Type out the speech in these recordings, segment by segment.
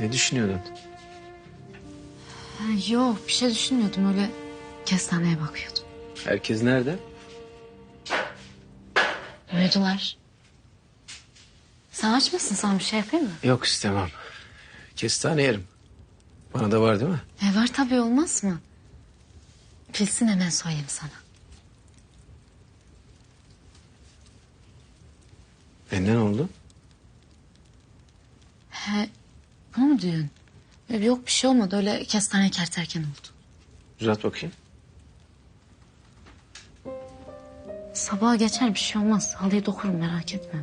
Ne düşünüyordun? Yok bir şey düşünmüyordum öyle kestaneye bakıyordum. Herkes nerede? Uyudular. Sen aç mısın? Sana bir şey yapayım mı? Yok istemem. Kestane yerim. Bana da var değil mi? E var tabii olmaz mı? Bilsin hemen soyayım sana. Benden oldu. He, bunu mu diyorsun? Yok bir şey olmadı öyle kestane kerterken oldu. Uzat bakayım. Sabaha geçer bir şey olmaz. Halıyı dokurum merak etme.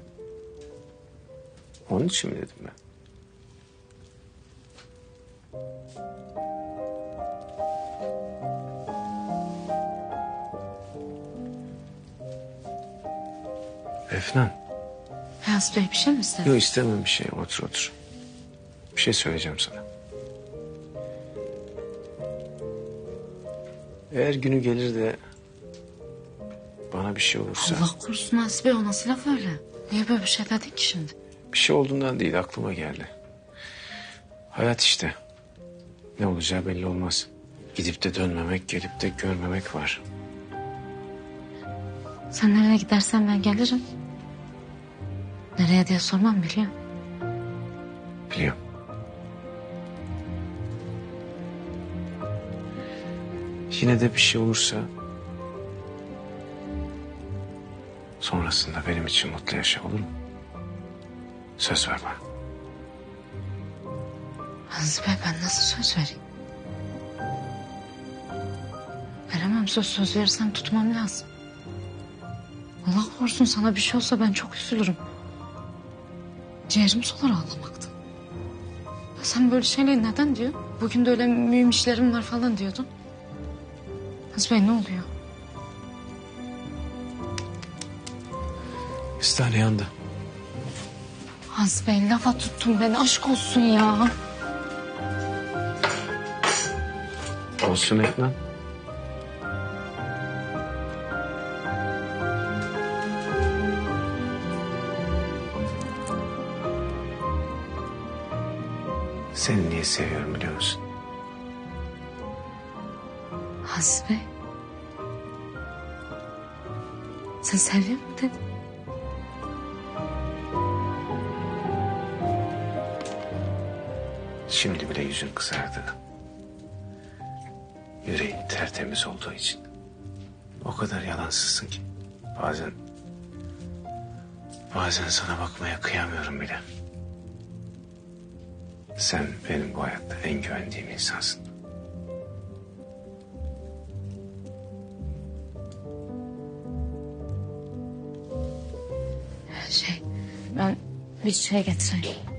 Onun için mi dedim ben? Efnan. Beyaz Bey bir şey mi istedin? Yok istemem bir şey. Otur otur. Bir şey söyleyeceğim sana. Eğer günü gelir de bana bir şey olursa... Allah korusun Aziz Bey o nasıl laf öyle? Niye böyle bir şey dedin ki şimdi? Bir şey olduğundan değil aklıma geldi. Hayat işte. Ne olacağı belli olmaz. Gidip de dönmemek, gelip de görmemek var. Sen nereye gidersen ben gelirim. Nereye diye sormam biliyor. Biliyorum. Yine de bir şey olursa... Sonrasında benim için mutlu yaşa olur mu? Söz ver bana. Aziz Bey ben nasıl söz vereyim? Veremem söz söz verirsem tutmam lazım. Allah korusun sana bir şey olsa ben çok üzülürüm. Ciğerim solar ağlamaktan. Sen böyle şeyleri neden diyor? Bugün de öyle mühim işlerim var falan diyordun. Aziz Bey ne oluyor? Kestane yandı. Aziz Bey lafa tuttun beni aşk olsun ya. Olsun Efnan. Seni niye seviyorum biliyor musun? Bey. Sen seviyor mu? Şimdi bile yüzün kızardı. Yüreğin tertemiz olduğu için. O kadar yalansızsın ki. Bazen... Bazen sana bakmaya kıyamıyorum bile. Sen benim bu hayatta en güvendiğim insansın. Şey ben bir şey getireyim.